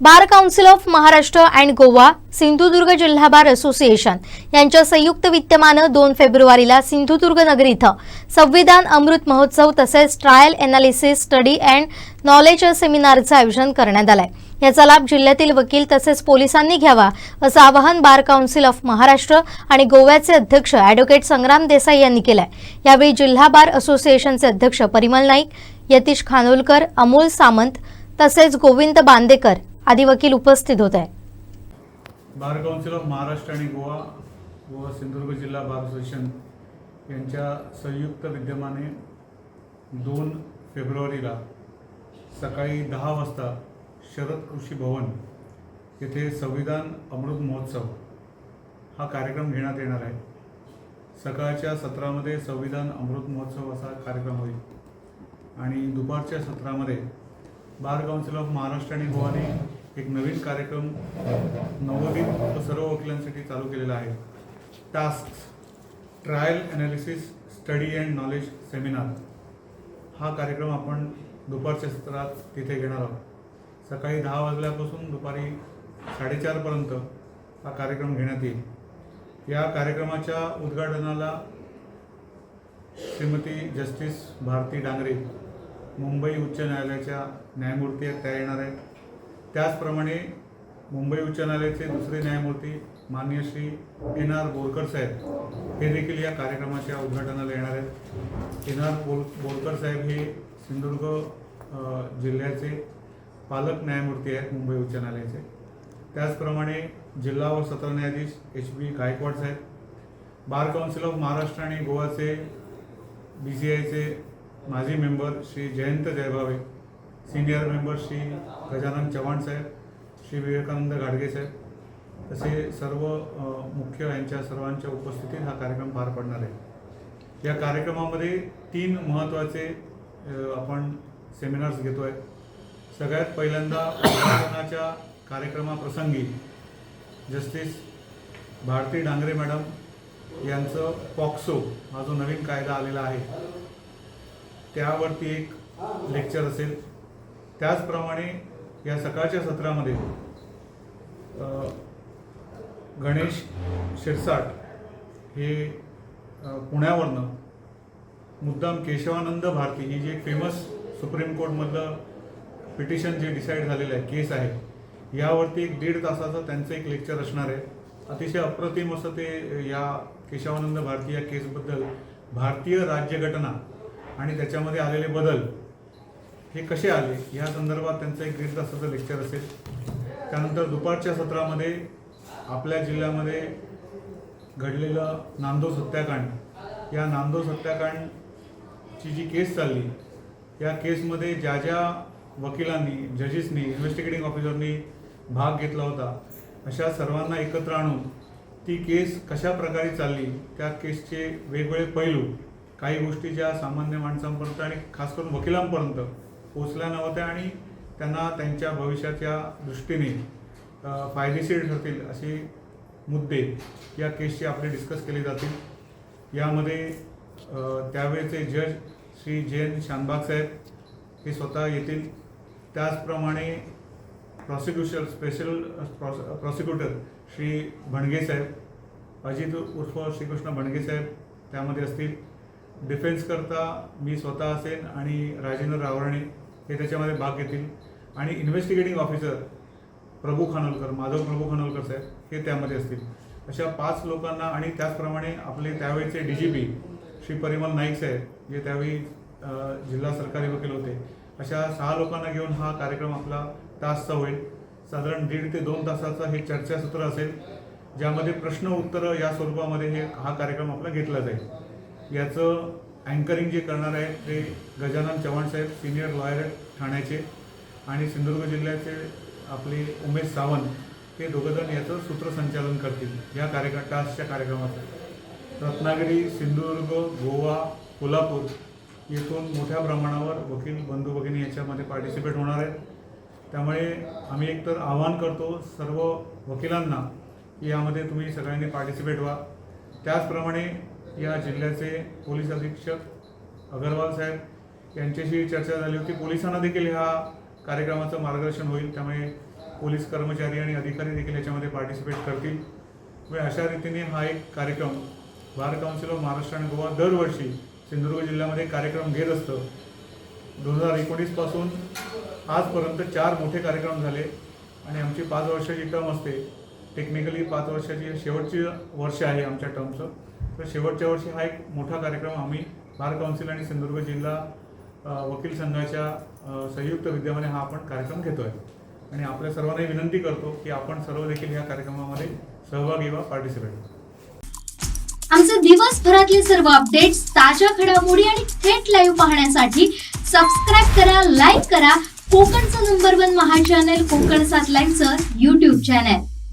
Bar council of Maharashtra and Goa Sindhudurg जिल्हा bar association यांच्या संयुक्त विद्यमानं दोन फेब्रुवारीला सिंधुदुर्ग नगर इथं संविधान अमृत महोत्सव तसेच trial analysis study and knowledge सेमिनारचं आयोजन करण्यात आलंय. याचा लाभ जिल्ह्यातील वकील तसेच पोलिसांनी घ्यावा असं आवाहन बार काउन्सिल ऑफ महाराष्ट्र आणि गोव्याचे अध्यक्ष अॅडव्होकेट संग्राम देसाई यांनी केलंय. यावेळी जिल्हा बार असोसिएशनचे अध्यक्ष परिमल नाईक यतीश खानोलकर अमोल सामंत तसेच गोविंद बांदेकर आदी वकील उपस्थित होते बार काउन्सिल ऑफ महाराष्ट्र आणि गोवा व सिंधुदुर्ग जिल्हा बार असोसिएशन यांच्या संयुक्त विद्यमाने दोन फेब्रुवारीला सकाळी दहा वाजता शरद कृषी भवन येथे संविधान अमृत महोत्सव हा कार्यक्रम घेण्यात येणार आहे. सकाळच्या सत्रामध्ये संविधान अमृत महोत्सव असा कार्यक्रम होईल. आणि दुपारच्या सत्रामध्ये बार काउन्सिल ऑफ महाराष्ट्र आणि गोवाने एक नवीन कार्यक्रम नवोदित सर्व वकिलांसाठी चालू केलेला आहे. Task trial analysis study and knowledge seminar हा कार्यक्रम आपण दुपारच्या सत्रात तिथे घेणार आहोत. सकाळी दहा वाजल्यापासून दुपारी साडेचारपर्यंत हा कार्यक्रम घेण्यात येईल. या कार्यक्रमाच्या उद्घाटनाला श्रीमती जस्टिस भारती डांगरे मुंबई उच्च न्यायालयाच्या न्यायमूर्ती आहेत त्या येणार आहेत. त्याचप्रमाणे मुंबई उच्च न्यायालयाचे दुसरे न्यायमूर्ती मान्य श्री एन आर बोरकर साहेब हे देखील या कार्यक्रमाच्या उद्घाटनाला येणार आहेत. N R bore Borkar saheb हे सिंधुदुर्ग जिल्ह्याचे पालक न्यायमूर्ती आहेत मुंबई उच्च न्यायालयाचे. त्याचप्रमाणे जिल्हा व सत्र न्यायाधीश H B Gaikwad saheb bar council of Maharashtra आणि गोवाचे बी सी आयचे माजी member Shri Jayant Jaybhave senior member Shri Gajanan Chavan saheb Shri Vivekanand घाडगे साहेब तसे सर्व मुख्य यांच्या सर्वांच्या उपस्थितीत हा कार्यक्रम पार पडणार आहे. या कार्यक्रमामध्ये तीन महत्त्वाचे आपण सेमिनार्स घेतो आहे सगळ्यात पहिल्यांदा उद्घाटनाच्या कार्यक्रमाप्रसंगी जस्टिस भारती डांगरे मॅडम यांचं पॉक्सो हा जो नवीन कायदा आलेला आहे त्यावरती एक लेक्चर असेल. त्याचप्रमाणे या सकाळच्या सत्रामध्ये गणेश शिरसाट हे पुण्यावरनं मुद्दाम केशवानंद भारती ही जी एक फेमस सुप्रीम कोर्टमधलं पिटिशन जे डिसाईड झालेलं आहे केस आहे यावरती एक दीड तासाचं त्यांचं एक लेक्चर असणार आहे. अतिशय अप्रतिम असं ते या केशवानंद भारती या केसबद्दल भारतीय राज्यघटना आणि त्याच्यामध्ये आलेले बदल हे कसे आले? या संदर्भात त्यांचं एक दीड तासाचं लेक्चर असेल. त्यानंतर दुपारच्या सत्रामध्ये आपल्या जिल्ह्यामध्ये घडलेलं नांदो सत्याकांड. या नांदो सत्याकांडची जी केस चालली या केसमध्ये ज्या ज्या वकिलांनी जजेसनी इन्व्हेस्टिगेटिंग ऑफिसरनी भाग घेतला होता अशा सर्वांना एकत्र आणून ती केस कशा प्रकारे चालली त्या केसचे वेगवेगळे पैलू काही गोष्टी ज्या सामान्य माणसांपर्यंत आणि खास करून वकिलांपर्यंत पोचल्या नव्हत्या आणि त्यांना त्यांच्या भविष्याच्या दृष्टीने फायदेशीर ठरतील असे मुद्दे या केसचे आपले डिस्कस केले जातील. यामध्ये त्यावेळेचे जज श्री जैन शानबाग साहेब हे स्वतः येतील. त्याचप्रमाणे prosecution special prosecutor Shri Bhanage साहेब अजित उर्फ श्रीकृष्ण भणगे साहेब त्यामध्ये असतील. डिफेन्सकरता मी स्वतः असेन आणि राजेंद्र रावराणे हे त्याच्यामध्ये भाग घेतील. आणि इन्व्हेस्टिगेटिंग ऑफिसर प्रभू खानोलकर माधव प्रभू खानोलकर साहेब हे त्यामध्ये असतील. अशा पाच लोकांना आणि त्याचप्रमाणे आपले त्यावेळेचे D G P Shri Parimal Naik साहेब जे त्यावेळी जिल्हा सरकारी वकील होते अशा सहा लोकांना घेऊन हा कार्यक्रम आपला तासचा होईल. साधारण दीड ते दोन तासाचा हे चर्चासत्र असेल ज्यामध्ये प्रश्न उत्तरं या स्वरूपामध्ये हे हा कार्यक्रम आपला घेतला जाईल. याचं अँकरिंग जे करणार आहेत ते गजानन चव्हाण साहेब सिनियर लॉयर आहेत ठाण्याचे आणि सिंधुदुर्ग जिल्ह्याचे आपले उमेश सावंत हे दोघंजण याचं सूत्रसंचालन करतील या कार्यक्रम टास्कच्या कार्यक्रमाचं रत्नागिरी सिंधुदुर्ग गोवा कोल्हापूर येथून मोठ्या प्रमाणावर वकील बंधू भगिनी याच्यामध्ये पार्टिसिपेट होणार आहेत. त्यामुळे आम्ही एकतर आवाहन करतो सर्व वकिलांना की यामध्ये तुम्ही सगळ्यांनी पार्टिसिपेट व्हा. त्याचप्रमाणे या जिल्ह्याचे पोलीस अधीक्षक अगरवाल साहेब यांच्याशी चर्चा झाली होती. पोलिसांना देखील ह्या कार्यक्रमाचं मार्गदर्शन होईल. त्यामुळे पोलीस कर्मचारी आणि अधिकारी देखील याच्यामध्ये पार्टिसिपेट करतील. व अशा रीतीने हा एक कार्यक्रम बार काउन्सिल ऑफ महाराष्ट्र आणि गोवा दरवर्षी सिंधुदुर्ग जिल्ह्यामध्ये कार्यक्रम घेत असतं. दोन हजार एकोणीसपासून आजपर्यंत चार मोठे कार्यक्रम झाले आणि आमची पाच वर्षाची टर्म असते. टेक्निकली पाच वर्षाची शेवटची वर्ष आहे आमच्या टर्मचं तर शेवटच्या वर्षी हा एक मोठा कार्यक्रम आम्ही बार काउन्सिल आणि सिंधुदुर्ग जिल्हा वकील संघाच्या संयुक्त विद्यमाने हा आपण कार्यक्रम घेतो आहे आणि आपल्या सर्वांनाही विनंती करतो की आपण सर्व देखील या कार्यक्रमामध्ये सहभागी व्हा पार्टिसिपेट आमचे दिवसभरातले सर्व अपडेट्स ताज्या घडामोडी आणि थेट लाईव्ह पाहण्यासाठी सबस्क्राईब करा लाईक करा. कोकणचं number one Maha channel Konkan सात लाईनचं युट्यूब चॅनल